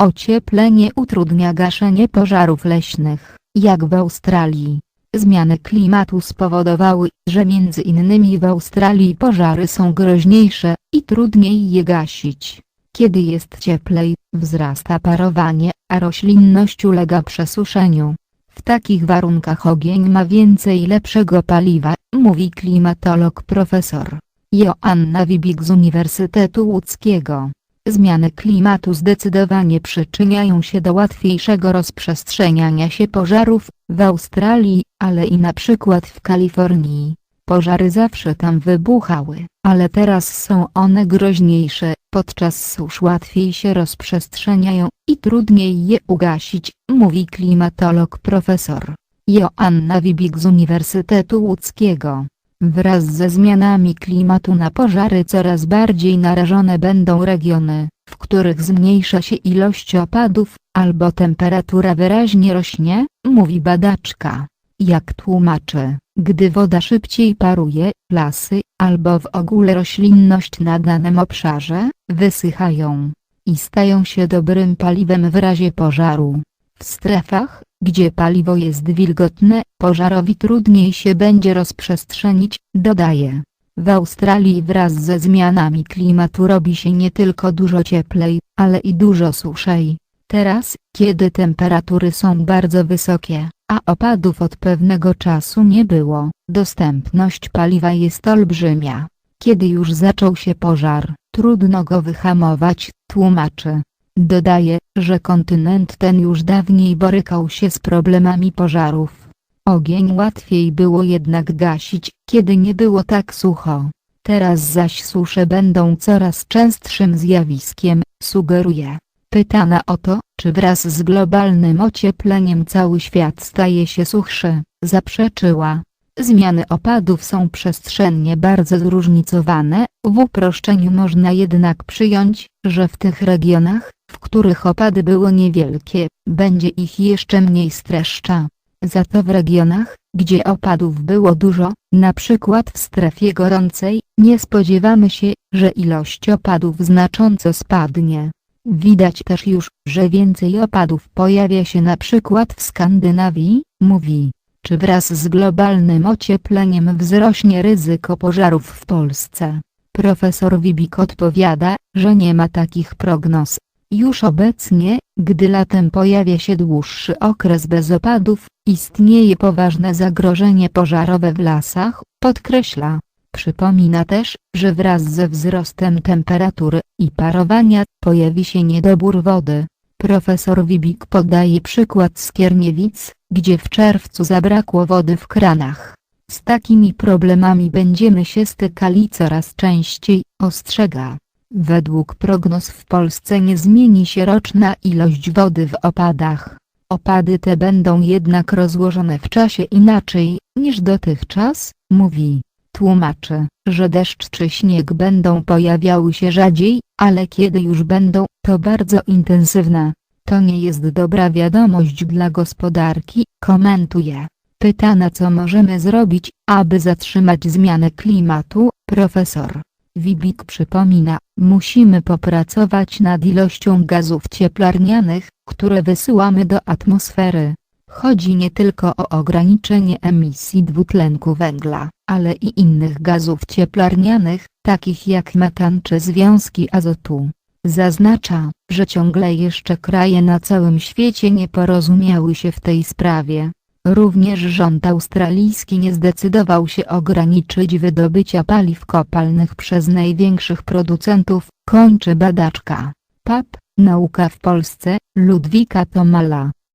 Ocieplenie utrudnia gaszenie pożarów leśnych, jak w Australii. Zmiany klimatu spowodowały, że między innymi w Australii pożary są groźniejsze i trudniej je gasić. Kiedy jest cieplej, wzrasta parowanie, a roślinność ulega przesuszeniu. W takich warunkach ogień ma więcej lepszego paliwa, mówi klimatolog profesor Joanna Wibik z Uniwersytetu Łódzkiego. Zmiany klimatu zdecydowanie przyczyniają się do łatwiejszego rozprzestrzeniania się pożarów w Australii, ale i na przykład w Kalifornii. Pożary zawsze tam wybuchały, ale teraz są one groźniejsze, podczas susz łatwiej się rozprzestrzeniają i trudniej je ugasić, mówi klimatolog profesor Joanna Wibik z Uniwersytetu Łódzkiego. Wraz ze zmianami klimatu na pożary coraz bardziej narażone będą regiony, w których zmniejsza się ilość opadów, albo temperatura wyraźnie rośnie, mówi badaczka. Jak tłumaczy, gdy woda szybciej paruje, lasy, albo w ogóle roślinność na danym obszarze, wysychają i stają się dobrym paliwem w razie pożaru. W strefach, gdzie paliwo jest wilgotne, pożarowi trudniej się będzie rozprzestrzenić, dodaje. W Australii wraz ze zmianami klimatu robi się nie tylko dużo cieplej, ale i dużo suszej. Teraz, kiedy temperatury są bardzo wysokie, a opadów od pewnego czasu nie było, dostępność paliwa jest olbrzymia. Kiedy już zaczął się pożar, trudno go wyhamować, tłumaczy. Dodaje, że kontynent ten już dawniej borykał się z problemami pożarów. Ogień łatwiej było jednak gasić, kiedy nie było tak sucho. Teraz zaś susze będą coraz częstszym zjawiskiem, sugeruje. Pytana o to, czy wraz z globalnym ociepleniem cały świat staje się suchszy, zaprzeczyła. Zmiany opadów są przestrzennie bardzo zróżnicowane, w uproszczeniu można jednak przyjąć, że w tych regionach, w których opady były niewielkie, będzie ich jeszcze mniej streszcza. Za to w regionach, gdzie opadów było dużo, na przykład w strefie gorącej, nie spodziewamy się, że ilość opadów znacząco spadnie. Widać też już, że więcej opadów pojawia się na przykład w Skandynawii, mówi. Czy wraz z globalnym ociepleniem wzrośnie ryzyko pożarów w Polsce? Profesor Wibik odpowiada, że nie ma takich prognoz. Już obecnie, gdy latem pojawia się dłuższy okres bez opadów, istnieje poważne zagrożenie pożarowe w lasach, podkreśla. Przypomina też, że wraz ze wzrostem temperatury i parowania pojawi się niedobór wody. Profesor Wibik podaje przykład Skierniewic, gdzie w czerwcu zabrakło wody w kranach. Z takimi problemami będziemy się stykali coraz częściej, ostrzega. Według prognoz w Polsce nie zmieni się roczna ilość wody w opadach. Opady te będą jednak rozłożone w czasie inaczej, niż dotychczas, mówi. Tłumaczy, że deszcz czy śnieg będą pojawiały się rzadziej, ale kiedy już będą, to bardzo intensywne. To nie jest dobra wiadomość dla gospodarki, komentuje. Pytana co możemy zrobić, aby zatrzymać zmianę klimatu, profesor Wibik przypomina, musimy popracować nad ilością gazów cieplarnianych, które wysyłamy do atmosfery. Chodzi nie tylko o ograniczenie emisji dwutlenku węgla, ale i innych gazów cieplarnianych, takich jak metan czy związki azotu. Zaznacza, że ciągle jeszcze kraje na całym świecie nie porozumiały się w tej sprawie. Również rząd australijski nie zdecydował się ograniczyć wydobycia paliw kopalnych przez największych producentów, kończy badaczka. PAP, nauka w Polsce, Ludwika Tomala.